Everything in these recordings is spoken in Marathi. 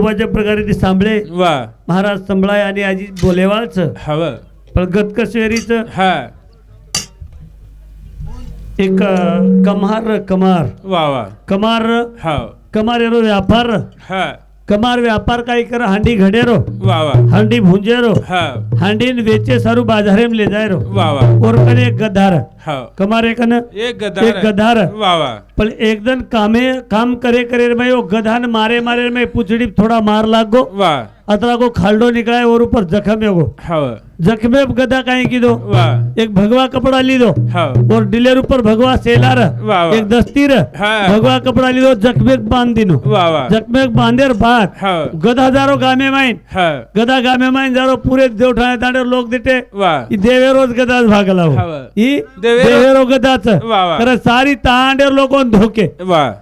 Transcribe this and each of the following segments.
उपाच्या प्रकारे ते सांभळे वा. महाराज संभळाय आणि आजी बोलेवाळचं हवं. पण गतकशेरीचं. हा. एक अं, कमार कमार. वा वा. कमार हाव. कमार एरो व्यापार. हा. કમાર વ્યાપાર કાઈ કર હાંડી ઘડેરો વાહ વાહ. હાંડી ભૂંજેરો હા. હાંડી વેચે સારું બાજારે એમ લે જાયરો. વાહ વાહ. ઓર કને એક ગધાર. હા. કમાર એક ને એક ગધાર. એક ગધાર. વાહ વાહ. પણ એકદમ કામે કામ કરે કરે ભાઈ ઓ ગધાન મારે મારે મેં પૂછડી થોડા માર લાગો. વાહ. अतरा को खालडो निकला और ऊपर जख्म है. वो जख्मे गदा काहे की दो एक भगवा कपड़ा ली दो हाव और डिलेर ऊपर भगवा सेलार। एक दस्तीर हाँ। भगवा कपड़ा ली दो जख्मे बांध दिनो. जख्मे बांधेर बाद हाव गदा जारो गामे माइन हा. गदा गामे माइन जारो पूरे देवठाणे दांडे लोक दिटे. वा. ई देवेरोज गदाच भागला हो. ई देवेरो- गदाच. सारी तांडेर लोकोन धोके.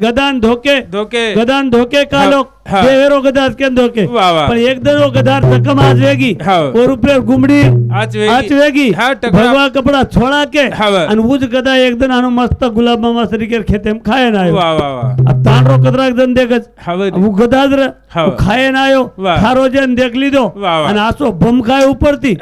गदान धोके. धोके. गदान धोके का हा, लोक हा. देवेरो गदाच के धोके वाह, वाह. पण एकदम वो गदार जखम आज वेगी. और ऊपर गुमडी आज वेगी. आज वेगी। हा, भगवा कपड़ा छोड़ा के. आणि उज गदा एकदम आनो मस्त गुलाब मामा सरीकेर खेतेम खाए ना आयो। वा वा वा अब तांडरो कदरा एकदम देखच हवं वो र. वो खाए ना आयो। वाह. खारो जन देख ली दो वाह, वाह. आणि आसो बम खाए ऊपर थी।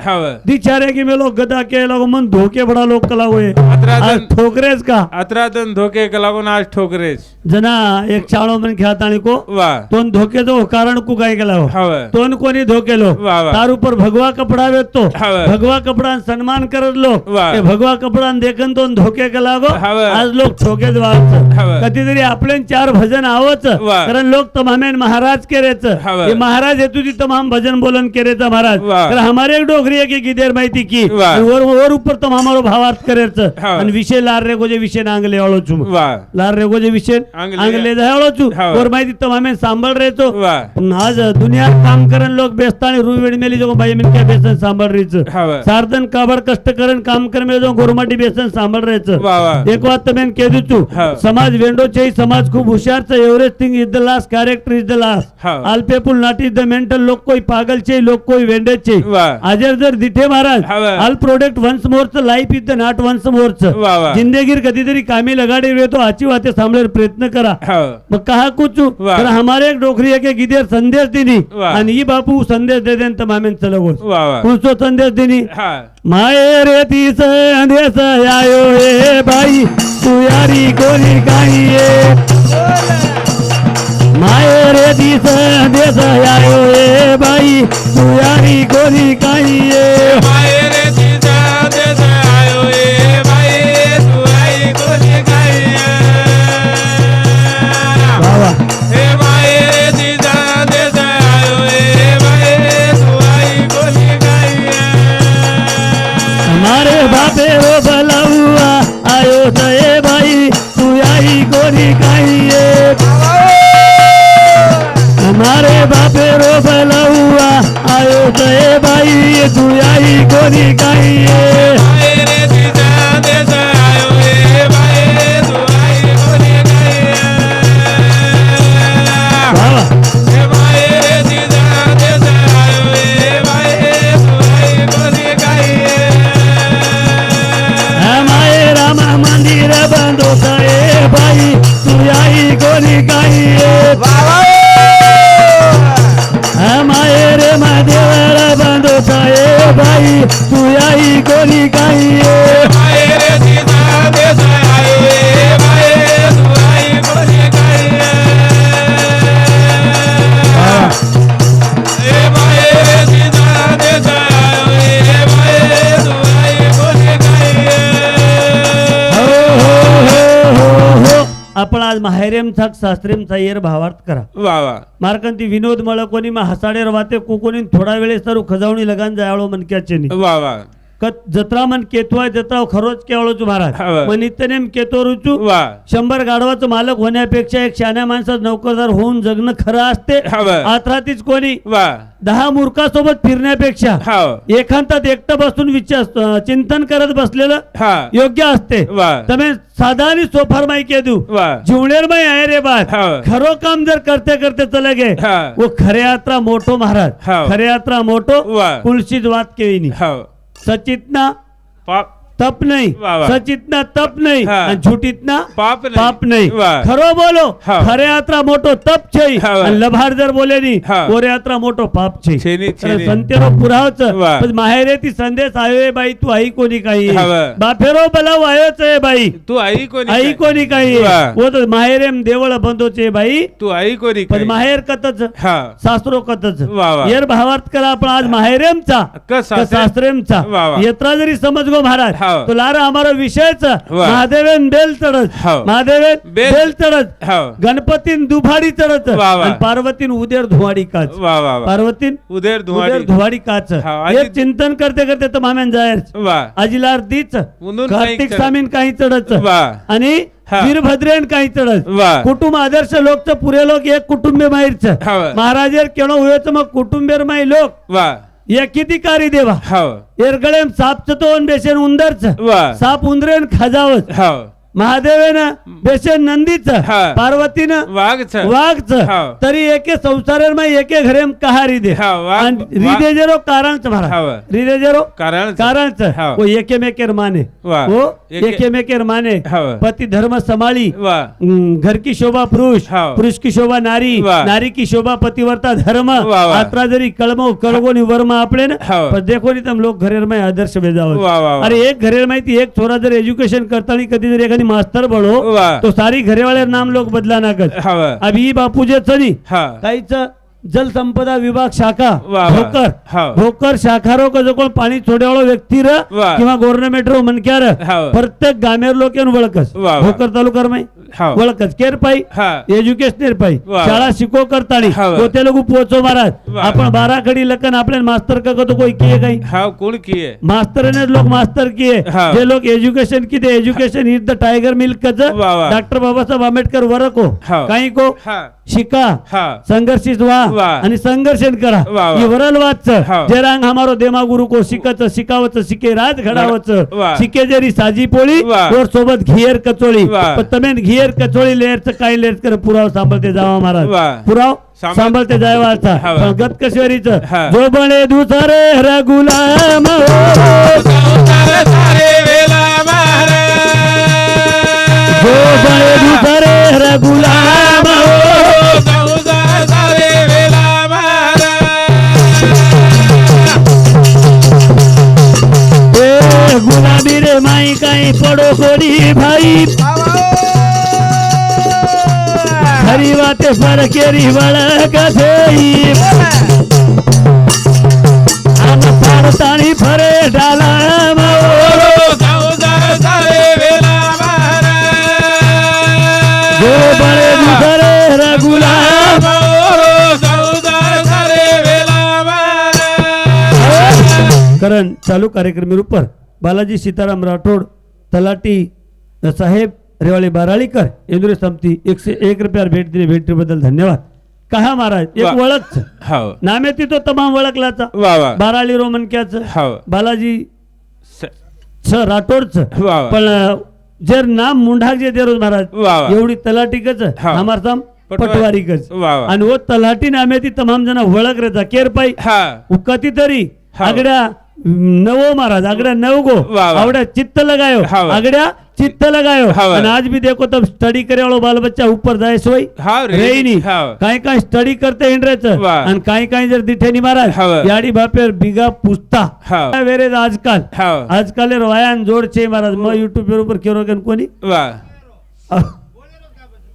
दिचारे की मेलो गदा के लोग मन धोके बडा लोक कला अतरा आज ठोकरेच का। अत्रातन धोके लागून आज ठोकरेच जना एक चाळो मन खेळतानी को। वा तोन धोके दो कारण कुगाई गेला हो तोन कोणी धोकेलो तार ऊपर भगवा कपड़ा वेतो भगवा कपड़ा सम्मान करत लोक भगवा कपड़ा देखन तोन धोके गेला गो आज लोक ठोके वावच। कधीतरी आपले चार भजन आवच। कारण लोक तमामे महाराज केरेच। हे महाराज हेतु तुझी तमाम भजन बोलन केरेच महाराज। तर हमारे एक डोगरी आहे की गिदेर माहिती की। वर वर ऊपर तम हमारो भावार्थ करेच। आणि विषय लार रे गोजे विषय नांगले वाळो छू। लार रे गोजे विषय आंगले। जाळो छू। वर माहिती तमामेन सांभाळ पर तो आज दुनिया काम करन लोग बेसता आणि रू वेळ मेली जो बाई मिनक्या बेसन सांभाळ सारदन काबर कष्ट करण काम कर मेले जो गोरमाटी बेसन सांभाळ राहायचं. एक वात मेन केदू तू. समाज वेंडोचे समाज खूप हुशार everest thing is the last character is the last all people not is the mental लोक कोई पागल चे लोक कोई वेंडेचे. आजर जर दिठे महाराज आल product once मोरच life is the not once मोरच जिंदगीर कधीतरी कामी लगाडे वेळ तो आची वाते सांभाळायला प्रयत्न करा. मग कहा कुचू? हमारे एक गिदेर संदेश दिनी। वाह. आणि ही बापू संदेश दे देन तर मामेन चलगो वा वा कुणचो संदेश दिनी। हा। माये रे ती संदेश आयो हे बाई तू यारी कोणी काही ये माये रे ती संदेश आयो हे बाई तू यारी कोणी काही ये मायरे आई कोणी काही ये हमारे बापे रो बलाउआ आयो तये बाई तू आई कोणी माहेरेम थक शास्त्रीमचा येर भावार्थ करा. वा वा. मार्कंती विनोद मळ कोणी मा हसाडेर वाते कोकोनी थोडा वेळेस तर खजावणी लगान जायळो मनक्याचे वा वा. जत्रा मन केतवा जत्रा खरोच केवळच महाराज. मग नित्यनेम केतो रुचू. शंभर गाढवाचं मालक होण्यापेक्षा एक शहाण्या माणसात नौकरदार होऊन जगणं खरं असते. आत्रातीच कोणी? दहा मूर्खासोबत फिरण्यापेक्षा एकांतात एकटं बसून विचार चिंतन करत बसलेलं योग्य असते. तमें साधारण सोफार माई के दू माई आहे रे बात खरो काम जर करते करते चले गे. व खरे यात्रा मोठो महाराज. खरे यात्रा मोठो. कुलशीच वाद केली સચિતના तप नाही सच इतना सचितना तप नाही हा. आणि झुटीतना पाप पाप नाही. खरो बोलो हा. खरे यात्रा मोठो तप छे. आणि लभार जर बोले नी हा. कोरे यात्रा मोठो पाप छे. छेनी, छेनी. संतेरो पुरावच. माहेरे ती संदेश आयो ए बाई तू आई कोणी काही? हा बाफेरो बलाव आयोच ए बाई. तू आई कोणी आई काय? कोणी काही? वो. तर माहेरेम देवळ बंदोचे बाई. तू आई कोणी पण माहेर कतच शास्त्रो कत कतच येर भावार्थ करा पण आज माहेरेमचा क सासरे- का सासरेमचा येत्रा जरी समज गो महाराज तो लारा आम्हाला विषयच. वा. महादेवेन बेल चढत. हाव. महादेवेन बेल- चढत. हा. गणपतीन दुभाडी चढत. पार्वतीन उदेर धुवाडी काच. पार्वतीन उदेर धुवाडी. धुवाडी काच. हे आधी- चिंतन करते करते तर माम्यान जायर वा. अजिलार दीच कार्तिक. स्वामीन काही चढत. आणि हा. वीरभद्रेन काही चढत. कुटुंब आदर्श लोकचं पुरे लोक एक कुटुंबे माहीरच. महाराजेर केणो होयचं मग कुटुंबेर माई लोक. या किती कारी देवा? हाव एरगळेम सापचं तोन बेसेन उंदरच साप उंदरेन खजावत हाव महादेवेन बेसेन नंदीच. पार्वतीनं वाघच हाव. तरी एके संसारेर माई एके घरेम कहारी दे हा, वाघ- आणि वाघ- रिदेजेरो कारणच हाव. महाराज रिदेजेरो कारण छ. कारणच हाव. वो एकेमेकेर माने वा. एके- एकेमेकेर माने. पती धर्म हम्म, घर की शोभा पुरुष. पुरुष की शोभा नारी. नारी की शोभा पतिवर्ता धर्म. आत्रा जरी कळमो कळगोनी वर्म आपले ना. पण देखो नी तम लोक घरेर माय आदर्श बेजावत. अरे एक घरेर माहिती एक छोरा जर एज्युकेशन करताना कधी जर एखादी मास्तर बळो वाह. तो सारी घरेवाले नाम लोक बदला हाव अभि बापूजे चनी. हा. काहीच जलसंपदा विभाग शाखा वाह, वाह. भोकर हाव. भोकर शाखारो का जो कोण पाणी छोड्यावाळो व्यक्ती र वाह. किंवा गव्हर्नमेंट रो मनक्यार हाव. प्रत्येक गामेर लोक वाह, वाह. भोकर तालुकार माई हाव वळखच केर पाई हा एज्युकेशनर पाई. शाळा शिको करताळी. तो ते लोक पोचो महाराज. आपण बारा खडी लखन आपले मास्तर का तो कोई किए काही कोण किये मास्तर ने लोक मास्तर किए. जे लोक एज्युकेशन किती education is the tiger milk कच. डॉक्टर बाबासाहेब आंबेडकर वरको. काही को हा शिका. संघर्षित वा. आणि संघर्षण करा. वाह, वरल वाच जे रांग हमारो देमा गुरु को शिकत शिकावच शिके राज घडावच. शिके जरी साजी पोळी वर सोबत घेर कचोळी. पण तमेन घेर कचोळी लेअरच काय लेअर कर पुराव सांभाळते जावा महाराज. पुराव सांभाळते जायवाचा वाचा पण गतकश्वरीच जो बने दुसरे रघुलाम हो. जो बने दुसरे रघुलाम गुलाबी रे माई काही पडो कोरी भाई हरी वाते पर केरी वळक थेई आन पारताणी फरे डाला कारण चालू कार्यक्रमी रूपर बालाजी सीताराम राठोड तलाटी साहेब रेवाळे बाराळीकर इंद्र समती एकशे एक रुपयावर भेट दिली. भेटीबद्दल धन्यवाद. कहा महाराज? एक वा. ओळख हाव. नामे ती तमाम ओळखलाचा वा वा. बाराळी रोमनक्याचं. बालाजी छ राठोडचं. पण जर नाम मुंढाक जे देरोज महाराज वा वा. एवढी तलाटीकच पटवारी. पटवारीकच. आणि वो तलाटी नामे ती तमाम जण ओळख रेचा केर पाई हा. आगड्या नवो महाराज आगड़ा नव गो. आवड़ा चित्त लगायो. आगड़ा चित्त लगायो. आज भी देखो तब स्टडी करे वालो बाल बच्चा ऊपर जाए सोई रही नहीं कहीं कहीं स्टडी करते इंटरेस्ट और कहीं कहीं जर दिखे नहीं महाराज? यारी बापे बिगा पूछता वेरेज आजकल? आजकल रवायान जोड़ छे महाराज. मैं यूट्यूब पर क्यों कोनी वाह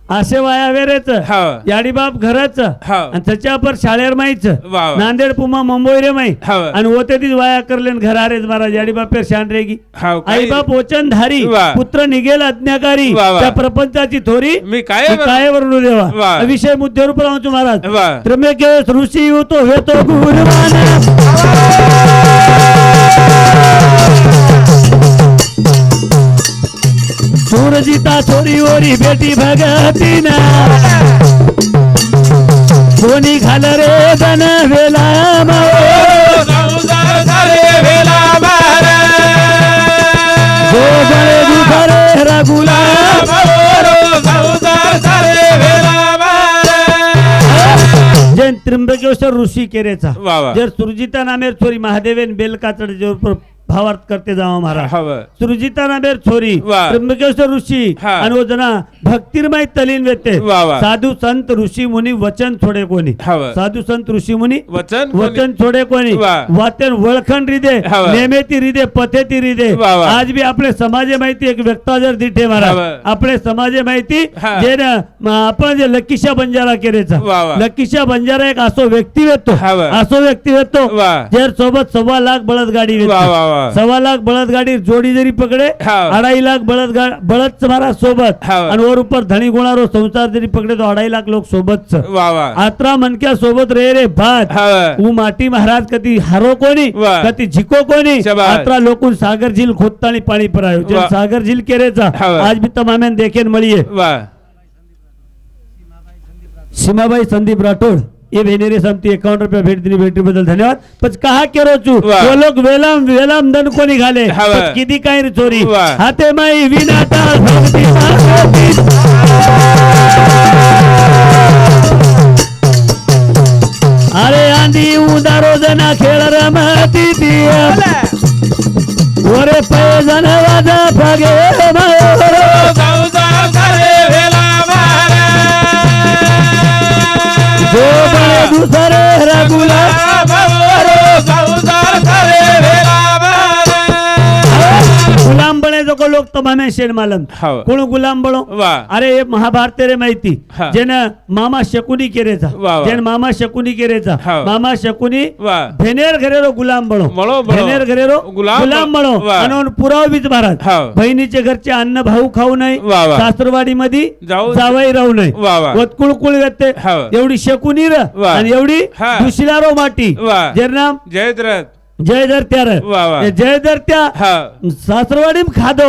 असे वाया वेरेच हाव याडी बाप घरच हाव आणि त्याच्या पर शाळेर माहीच वा नांदेड पुमा मुंबई रे माही हाव आणि होते तीच वाया करलेन घरारेच महाराज याडी बापेर शान रेगी. हाव आई काय बाप वचनधारी वा. पुत्र निघेल वा, वा. त्या प्रपंचाची थोरी मी काय काय वरून देवा. वा. विषय मुद्द्यावर राहतो महाराज. वा. त्र्यंबकेश ऋषी होतो हेतो गुरुमान सूरजिता छोरी ओरी बेटी भगतीना. कोणी घाल रे धन वेला रघुला जैन त्र्यंबकेश्वर ऋषी केरेचा वा वा. जर सुरजिता नामेर छोरी महादेवेन बेल काचड जोर भावार्थ करते जावा महाराज हव सृजिता नामेर छोरी. त्र्यंबकेश्वर ऋषी. आणि जना भक्तिरमय तलीन व्यते वा, वा. साधू संत ऋषी मुनी वचन छोडे कोणी साधू संत ऋषी मुनी वचन? वचन छोडे कोणी. वाचन वळखण रिदे. नेमेती रिदे पथेती रिदे. आज बी आपले समाजे माहिती एक व्यक्ता जर दिठे महाराज. आपले समाजे माहिती. जे आपण जे लकीशा बंजारा केरेचा. लकीशा बंजारा एक असो व्यक्ती वेतो. असो व्यक्ती वेतो. जर सोबत सव्वा लाख बळद गाडी वेतो सव्वा लाख बळद गाडी जोडी जरी पकडे अडाई लाख बळद बळद मारा सोबत. आणि वर उपर धणी गुणारो संसार जरी पकडे तो अडाई लाख लोक सोबत आत्रा मनक्या सोबत रे रे भात. ऊ माटी महाराज कधी हारो कोणी कधी झिको कोणी. आत्रा लोक सागर झील खोदता पाणी परायो. सागर झील केरेचा आज बी तमाम्यान देखेन मळीये. सीमाबाई संदीप राठोड. ये भेनेरे समती एकावन्न रुपया भेट दिली भेटीबद्दल धन्यवाद पण कहा केरो चू वाह. वो लोग वेलाम वेलाम दन को निघाले. पण किती काय रे चोरी. हाते माई मागती. अरे आंधी उदारो जना खेळ रमती ती वरे पैजन वाजा फगे रघुला को लोक तो हमें शेर मालूम गुलाम बळो अरे हे महाभारत रे माहिती जेन मामा शकुनी केरे था जेने मामा शकुनी केरे मामा शकुनी भेनेर घरेरो गुलाम बळो भेनेर घरेरो गुलाम बळो आणि पुराव भारत बहिणीचे घरचे अन्न भाऊ खाऊ नये शास्त्रवाडी मध्ये जावाई राहू नये वतकुळकुळ व्यते एवढी शकुनी र आणि एवढी दुसऱ्या रो माटी जय जयद्रथ जय धरत्या रे जय धरत्या सासरवाडी खादो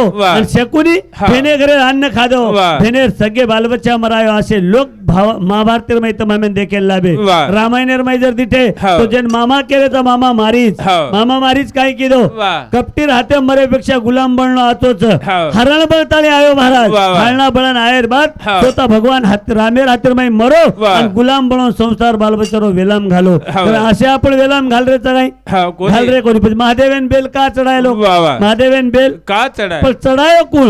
शकुनी फेने घरे अन्न खादो. फेने सगळे बालबच्चा मरायो असे लोक మహాభారతి తమేం దేకెళ్ళాబే రామాయణ మై जर दिठे तो जन मामा केले तो मामा मारीच। मामा मारीच काय किदो कपटी राहते मरेपेक्षा गुलाम बनलो आतोच। हरण बळताले आयो महाराज। हरणा बळण आयर बाद स्वतः भगवान रामेर हातीर माई मरो गुलाम बनवून संसार बालबचारो वेलाम घालो। तर असे आपण वेलाम घाल रे चढाई। घाल रे कोणी पण महादेवेन बेल का चढायलो महादेवेन बेल? का चढाय? पण चढायो कुण?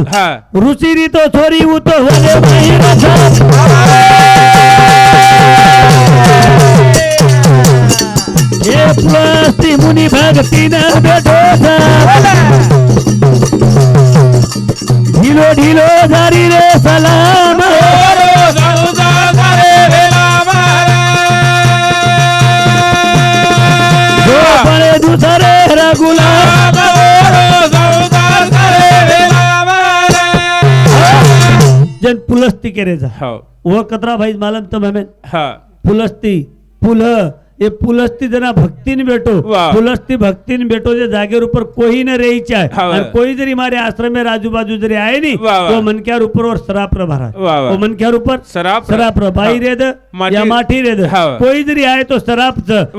ऋषी रितो तो छोरी उतो होले ప్లాస్తి ముని భక్తి ఢీలో ఢీలో సలామా. जन पुलस्ती केरेचा हो व कतरा भाई मालम तर हमें हा फुलस्ती फुल એ પુલસ્તી જના ભક્તિને બેઠો વાહ. પુલસ્તી ભક્તિને બેઠો જે જાગેર ઉપર કોઈ ન રહી ચાય હા. અને કોઈ જરી મારે આશ્રમે આજુબાજુ જરી આય ની વાહ, વાહ. તો મનક્યાર ઉપર ઓર સરાપ ર મહારાજ વાહ, વાહ. તો મનક્યાર ઉપર સરાપ ર. સરાપ ર माटी रेद कोई जरी आए तो शराब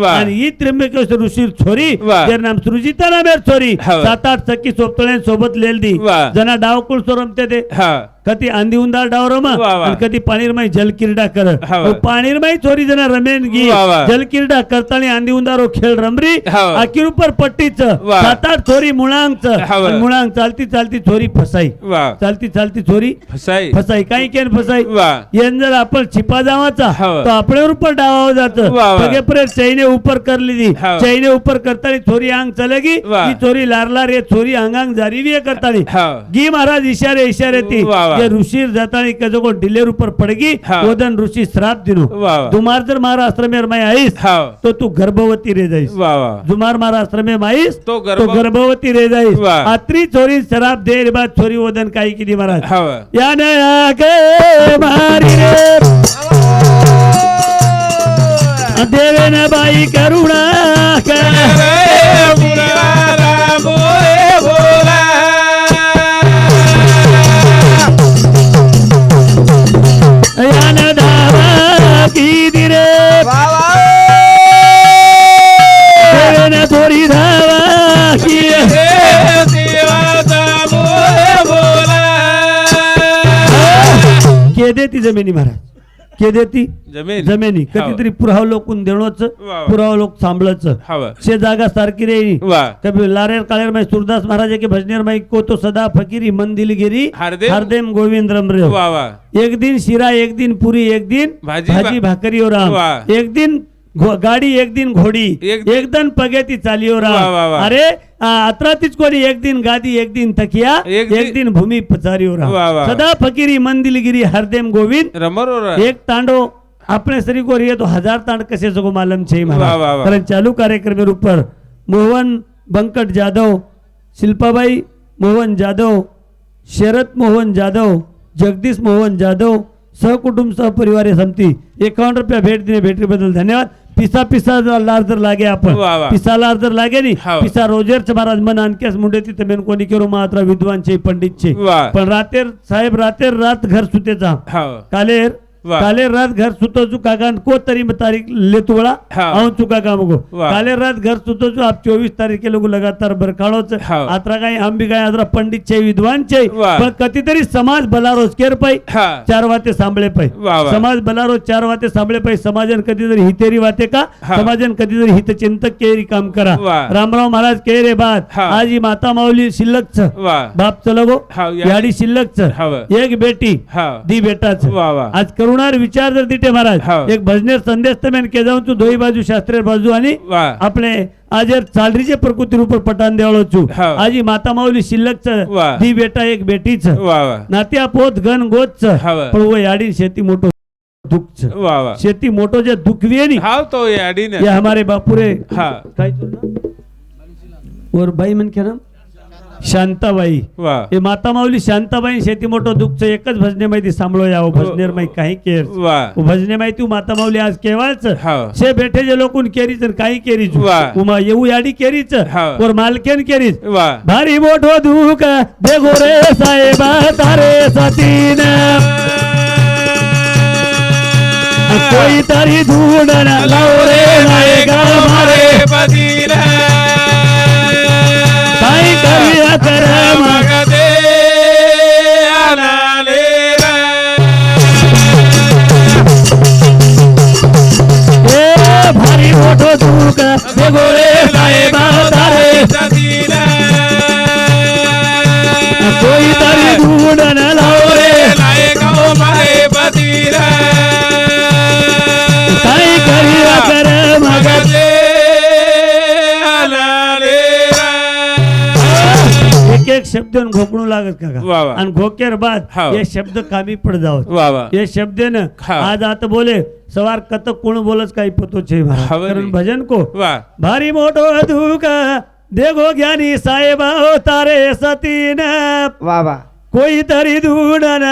आणि ही त्र्यंबकेश ऋषी छोरी जे नाम सृजिता नामेर छोरी. सात आठ सखी सोपतळे सोबत लेलदी. जना डावकुळ सोरमते ते कधी आंधी उंदार डावरमा आणि कधी पाणीरमाई जलकिरडा कर. पाणीरमाई छोरी जना रमेन गी जलकिरडा करताना आंधी उंदारो हो खेळ रमरी. आखिर उपर पट्टीच. सात आठ छोरी मुळांच मुळांग चालती चालती छोरी फसाई. चालती चालती छोरी फसाई. फसाई. काही केन फसाई. येन जर आपण छिपा जावाचा. तो अपने ऊपर डावा जाता. सगे चैने ऊपर कर ली थी चैने ऊपर करता नहीं थोड़ी आंग चलेगी ये थोड़ी लार लार ये थोड़ी आंग आंग जारी भी करता नहीं गी महाराज इशारे इशारे थी ये ऋषि जाता नहीं कजो को डिलेर ऊपर पड़गी वो दिन ऋषि श्राप दिनो. तुम्हार जर मारा आश्रम मैं आईस तो तू गर्भवती रह जाइस तुम्हार मारा आश्रम में आईस तो गर्भवती रह जाइस आत्री छोरी शराब देर बाद छोरी ओदन काई की महाराज. या ना के मारी रे बाई करुणा कर. याने धावा की दिरे देवे न थोडी धावा की के दे ती जमिनी महाराज के देती? जमीन. जमिनी. कधीतरी पुराव लोकून देणोच. पुराव लोक सांभळच शे जागा सारखी रे कभी लारेर काळेर माई सुरदास महाराज के भजनेर माई को तो सदा फकीरी मन दिलगिरी हार्देव. हरदेम गोविंद रमरे वा वा. एक दिन शिरा एक दिन पुरी एक दिन भाजी भाकरी और. एक दिन गाडी एक दिन घोडी एक दिन पगेती चालियो अरे अत्रातीच कोणी एक दिन गादी एक दिन तकिया एक, एक दिन भूमी पचारियो सदा फकीरी मंदिलगिरी हरदेम गोविंद. रमर एक तांडो आपल्या शरीर कोरी तो हजार तांड कसे जगो मालम छे कारण चालू कार्यक्रम ऊपर मोहन बंकट जाधव शिल्पाबाई मोहन जाधव शरद मोहन जाधव जगदीश मोहन जाधव सहकुटुंब सहपरिवार या संपती. एकावन्न रुपया भेट दिली भेटीबद्दल धन्यवाद. पिसा पिसा लार जर लागे आपण. पिसा लार जर लागे नी पिसा रोजेरचे महाराज मन आणखीच मुंडे तिथे मेन कोणी केरो महात्रा विद्वानचे पंडितचे. पण रातेर साहेब रातेर रात घर सुतेचा. कालेर वाह. कालेर रात घर सुतो छु काका को तरी में तारीख ले तुळा हाँ. आऊं चुका काम को वाह. कालेर रात घर सुतो छु आप 24 तारीख के लोग लगातार बरकाळो छ हाँ. आत्रा काही हम भी काही आत्रा पंडित छे विद्वान छे वाह. पण कधीतरी समाज बलारोज केर पाई हा चार वाते सांभळे पाई वाह, वाह. समाज बलारोज चार वाते सांभळे पाई समाजन कधीतरी हितेरी वाते का हाँ. समाजन कधीतरी हितचिंतक केरी काम करा वाह. रामराव महाराज के रे बात हाँ. आज ही माता माऊली शिल्लक छ बाप चलो गो हाँ, या- याडी शिल्लक छ हाव एक बेटी हा दी वा वा आज करुणार विचार जर दिटे महाराज एक भजने संदेश तमेन के जाऊन तू दोही बाजू शास्त्रीय बाजू आणि आपले आज चालरीचे प्रकृती रूप पटान देवळो चू आजी माता माऊली शिल्लक दी बेटा एक बेटीच नात्या पोत घन गोच पण वो याडी शेती मोठो दुःख शेती मोठो जे दुखवी नी हाव तो याडी ने हमारे बापुरे. हां. काय और भाई मन के नाम? शांताबाई. हे माता माऊली शांताबाई शेती मोठं दुःखचं एकच भजने माहिती सांभळो या हो, हो, भजने माहिती काही केर भजने माहिती माता माऊली आज केव्हाच? हाव. शे बेठे जे लोक केरीच काही केरीच. उमा येऊ याडी केरीच. हाव. वर मालकेन केरीच. भारी मोठो दुःख. देखो रे साहेबा तारे सतीन कोई तरी धूडन लाव रे नायगा मारे. पदी Bogoré. शब्द घोकणू लागत का वा. आणि घोक्यार बाद हे. शब्द कामी पड जावत. हे शब्द न आज आता बोले सवार कत कोण बोलच काही पतो छे भजन को भारी मोठो धुका देगो ज्ञानी साहेबा हो तारे सतीन. वा वा. कोई तरी धुडन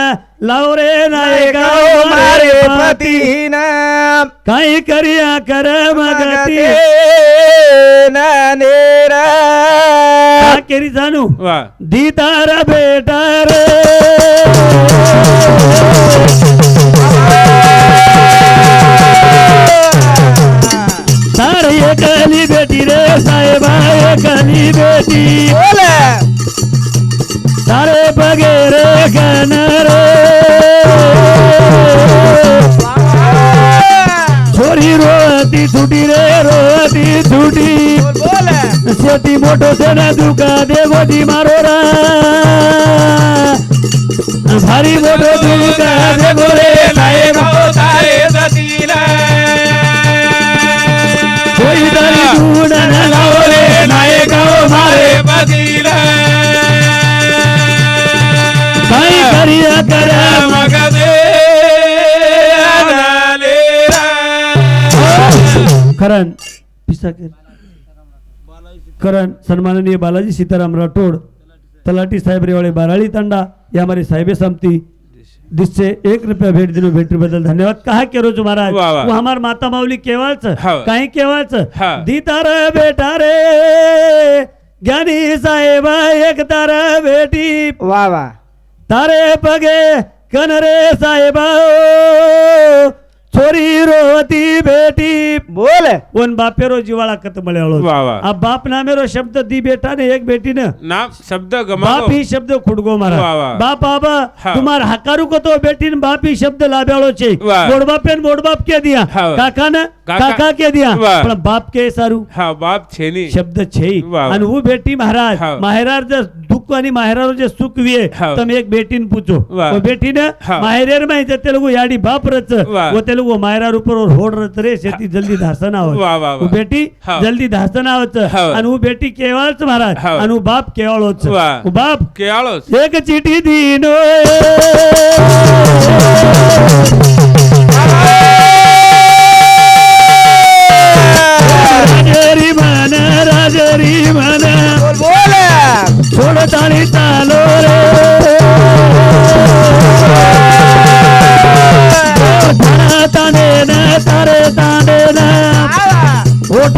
लवरे नायका मारे पती ना काही करिया कर मगती. ना नेरा केरी जाणू दीदार बेटार सार एकाली बेटी रे साहेबा एकाली बेटी. सारे बगेर गणर थोडी रोती सुटी रे रोती सुटी शेती मोठो सेना दुका देवती मारोरा भारी मोठो दुका देवरे काय कारण कारण सन्माननीय बालाजी सीताराम राठोड तलाटी साहेब रेवाळे बाराळी तांडा या मारे साहेब संपती. दिसचे एक रुपया भेट दिलो भेटी बद्दल धन्यवाद काय करो महाराज? वो हमार माता माऊली केव्हाच कहीं केव्हाच दीता बेटा रे ज्ञानी साहेब एक तारा भेटी वा वा. तारे पगे कनरे साहेबा ತೋರಿ ರೋತಿ ಬೇಟಿ ಬೋಲೆ ಒಂದ್ ಬಾಪೇರೋ ಜೀವಾಳಾಕತ್ತ ಮಳೆ ವಾ, ವಾ. ಆ ಬಾಪ್ ನಾಮೇರೋ ಶಬ್ದ ದಿ ಬೇಟಾನೆ ಏಕ್ ಬೇಟಿನ ना शब्द बाप ही शब्द खुडगो मारा बाप बाबा तुम्हार हकारू को तो बेटीन बाप ही शब्द लाभ्यालो छे. वा. मोडबाप मोड बाप के दिया. काका ने काका- के दिया. पण बाप के सारू? हा बाप छे नी. शब्द छे. वा, वा. आणि हु बेटी महाराज. हा. माहेरार जे दुःख आणि माहेरार जे सुख विये हा. तम एक बेटीन पूछो वो. बेटीने हा. माहेरेर माहिती ते लोक याडी बाप रच. वो. ते वो मायरा ऊपर और होड़ रत रे शेती जल्दी धासना होत उ बेटी जल्दी धासना होत। आणि उ बेटी केवल तुम्हारा आणि उ बाप केवाळ होत। वो बाप केवाळ एक चिठी दीनो राजरी मन राजरी मन। बोल बोल। छोड़ ताली तालो।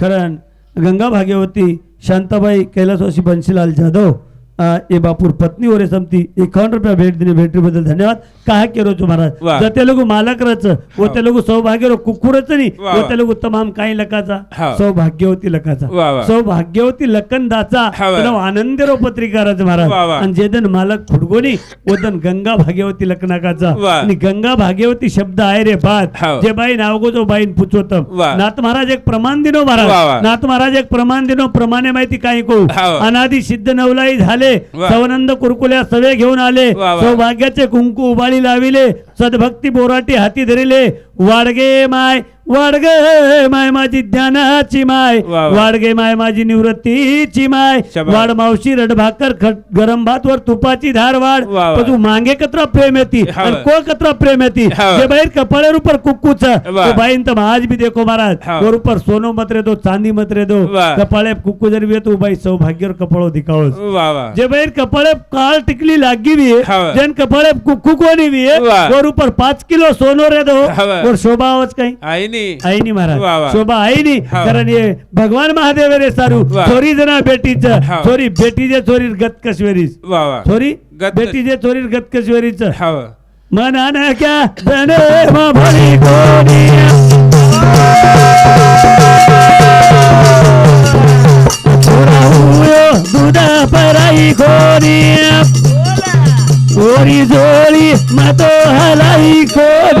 कारण गंगा भाग्यवती शांताबाई कैलासवासी बन्सीलाल जाधव ભાગ્યવતી શાંતાબાઈ કૈલાસવાસી બંસીલાલ જાદવ આ એ બાપુર પત્ની ઓરે સમતી એકાવન રૂપિયા भेट दिली भेटी बद्दल धन्यवाद काय केलो છો महाराज वाह. जते लोक मालक रच व ते लोक सौभाग्य कुकुरच नाही वाह, व वाह. ते लोक तमाम काही लकाचा हा. सौभाग्यवती लकाचा वाह, वाह. सौभाग्यवती लखनदाचा हा, वाह. त्याला आनंदेरो पत्रिकाराच महाराज वाह, वाह. आणि जेदन मालक फुडगोनी ओदन गंगा भाग्यवती लखनाकाचा वाह. आणि गंगा भाग्यवती शब्द आहे रे बाद हा. जे बाई नावगो जो बाईन पुचोतम वाह. नाथ महाराज एक प्रमाण दिनो वाह, महाराज वाह. नाथ महाराज एक प्रमाण दिनो प्रमाणे माहिती काही को हा. अनादी सिद्ध नवलाई झाले सवनंद कुरकुल्या सवे घेऊन आले. सौभाग्याचे कुंकू उबाळी लाविले. सद्भक्ती बोराटी हाती धरिले. वाडगे माय वाडगे माय माझी ज्ञानाची माय. वाडगे माय माझी निवृत्तीची माय. वाड मावशी रडभाकर गरम भात वर तुपाची धार वाड तू मांगे कतरा प्रेम येती. आणि को कतरा प्रेम येती. जे बाहेर कपाळे ऊपर कुक्कूच. तो बाईन तर आज भी देखो महाराज ऊपर सोनो मत रे दो चांदी मत रे दो. कपाळे कुक्कू जर भी तो बाई सौभाग्य कपाळो दिखावस वा वा जे बाहेर कपाळे काळ टिकली लागी भी हा. जन कपाळे कुक्कू कोणी भी ऊपर पाच किलो सोनो रे दो हा. वर शोभा आवाज काही आई नी आई नी महाराज. वाह, वाह. शोभा आई नी. कारण हे भगवान महादेव रे सारू. छोरी जना बेटीच हा. छोरी बेटीचे छोरी गतकश्वरीच वा वा. छोरी गत- बेटीचे छोरी गतकश्वरीच हा मनान क्या जने भरी दुधा पराई ओरी जोडी मतो हलाई कोण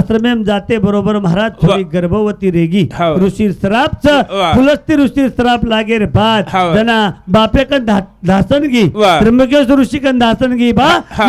आश्रमेम जाते बरोबर महाराज छोरी गर्भवती रेगी. ऋषी श्राप वा. फुलस्ती ऋषी श्राप लागे रे भात. जना बापे कन धा- धासन गी. त्र्यंबकेश ऋषी कन धासन गी बा.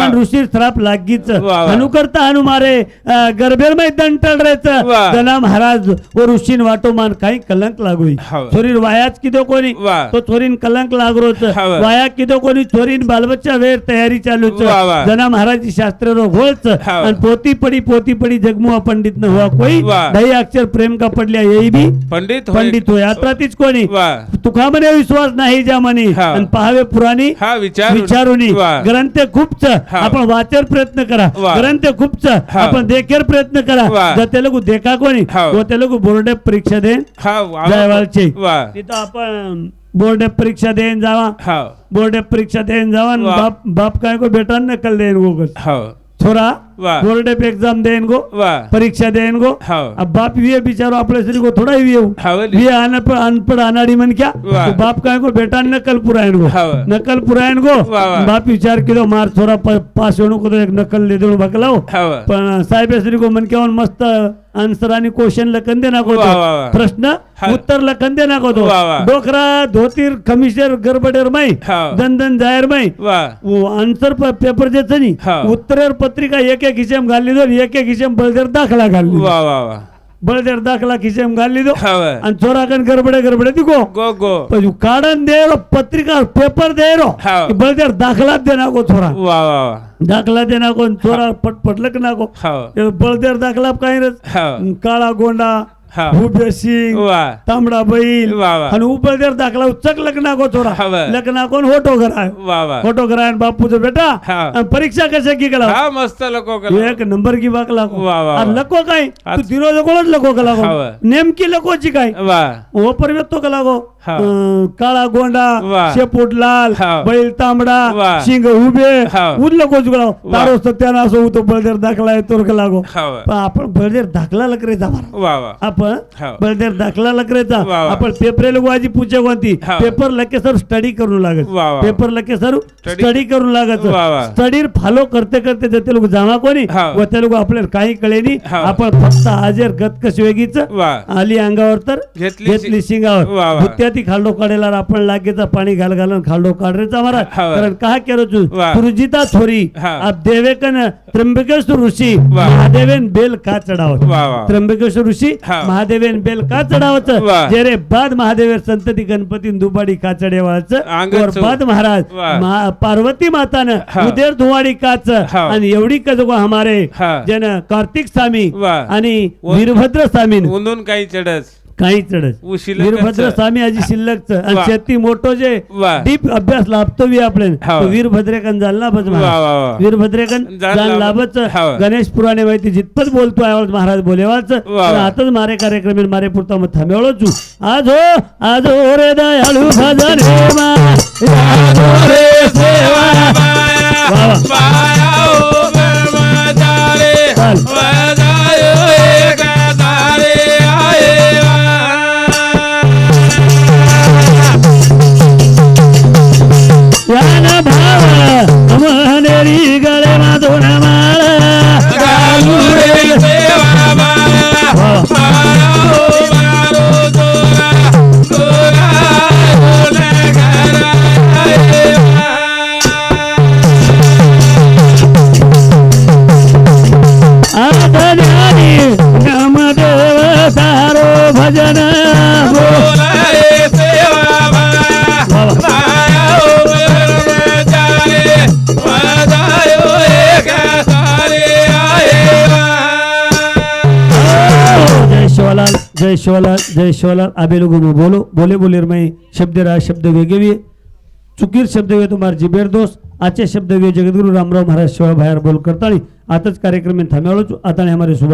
मन ऋषी श्राप लागीच वा, वा. हनु करता हनु मारे गर्भेर मै दंटल रेच. जना महाराज वो ऋषीन वाटो मान काही कलंक लागोई. छोरी वायाच किदो कोणी. तो छोरीन कलंक लागरोच. वाया किदो कोणी छोरीन बालबच्चा वेर तयारी चालूच. जना महाराज शास्त्र रो घोळच. आणि पोती पडी पोती पडी जगमुआ पंडित न हुआ कोई. दही अक्षर प्रेम का पडल्या येई बी पंडित होय. पंडित होय यात्रा तीच कोणी. तुका म्हणे विश्वास नाही ज्या म्हणी हा. आणि पहावे पुराणी हा विचार विचारुनी. ग्रंथ खूपच. आपण वाचर प्रयत्न करा. ग्रंथ खूपच. आपण देखेर प्रयत्न करा ते लोक देखा कोणी. व ते लोक बोर्डे परीक्षा हा जायवालचे वा तिथं आपण बोर्ड परीक्षा देन जावा हा बोर्ड परीक्षा देन जावा. बाप बाप काय को बेटा नकल देन. हो छोरा. बोर्ड पे एग्जाम देन गो. परीक्षा देन गो. हो. अब बाप ये बिचारो आपले श्री को थोड़ा ही ये हो ये अनपढ़ अनपढ़ अनाड़ी मन क्या. तो बाप काय को बेटा नकल पुरायन गो. हो. नकल पुरायन गो. बाप विचार केलो मार छोरा प- पास होणं को तो एक नकल दे देऊ बकलाव. हो. पण साहेब श्री को मन केवन मस्त आन्सर आणि क्वेश्चन लखन दे नाको वाह, वाह, वाह. प्रश्न हा. उत्तर लखन दे नाको तो. वाह, वाह. डोकरा धोतीर खमिशेर गरबडेर मै हा. दन दन जाहीर मै. वा. वो आन्सर पेपर देत नी हा. उत्तरेर पत्रिका एक एक खिशेम घालली दो एक एक खिशेम बळदेर दाखला घालली वा वा वा. बळदेर दाखला खिशेम घालली दो आणि चोराकन गडबडे गडबडे दिगो गो. गो पण काढन दे रो पत्रिका पेपर दे रो. हा. बळदेर दाखला दे नाको छोरा वा वा वा. दाखला दे नाको आणि चोरा पट पटलक नाको हो. बळदेर दाखला काय रे हो. काळा गोंडा उभे सिंग तांबडा बैल. आणि उपदेर दाखला उचक लग्ना को छोरा हा, वा. लग्ना कोण होटो वा होटो कराय बापूचं बेटा. आणि परीक्षा कशा की कला? हा मस्त लोक एक नंबर की बाक लागो. वा, वा, आणि वा. लको काय? तू दिरो कोणच लको का लागो वा. नेमकी लकोची काय? वा. ओ परवेतो का लागो हा. काळा गोंडा. शेपूट लाल. बैल तांबडा. शिंग उभे हा. उरलं कोच लागो वा. तारो सत्याना असो तो बळदेर दाखला येतो का लागो पण आपण बळदेर दाखला लकरेचा आपण. बळदेर दाखला लकरेचा. आपण पेपर लोक आजी पूछे कोणती. पेपर लके सर स्टडी करून लागत. पेपर लके सर स्टडी करून लागत. स्टडी फॉलो करते करते ते लोक जामा कोणी. व ते लोक आपल्याला काही कळेनी हा. आपण फक्त हाजेर गत कशी वेगीच आली अंगावर तर घेतली शिंगावर भुत्याती खालडो काढेला आपण लागेचा पाणी घाल घालून खालडो काढरेचा महाराज. कारण का केलो तू. तुरुजिता थोरी. अब देवेकन त्र्यंबकेश्वर ऋषी. महादेवेन बेल का चढावत त्र्यंबकेश्वर ऋषी. महादेवेन बेल का चढावचं वा. जे रे बाद महादेव संतती गणपती दुबाडी का चढेवाचं बाद महाराज पार्वती मातानं. उदेर धुवाडी काच. आणि एवढी कजगो हमारे. जन कार्तिक स्वामी. आणि वीरभद्र स्वामी काही चढस काही उशिलकच. वीरभद्र स्वामी आजी शिल्लकच आणि वा. शेती मोठो जे वा. डीप अभ्यास लाभतो बी आपले हा. तो वीरभद्रेकन जाणला बस वा, वा, वा. वीरभद्रेकन लाभत. लाभच हा. गणेश पुराणे माहिती जितपत बोलतो आवाज महाराज बोलेवाच वा. आताच मारे कार्यक्रम मारे पुरता मग थांबेवलो चू आज हो आज हो रे दयाळू भजन हे मा आज हो रे सेवा वा, वा. पाया चाल. जय शिवालाल जय शिवालाल आबे लोगों में बोलो बोले बोले मैं शब्द राह शब्द वेगे हुए चुकीर शब्द वे तुम्हार जिबेर दोस्त आचे शब्द वे जगदगुरु रामराव महाराज शिवा बाहेर बोल करताळी। आताच कार्यक्रम थांबवलो आता हमारे सुभाष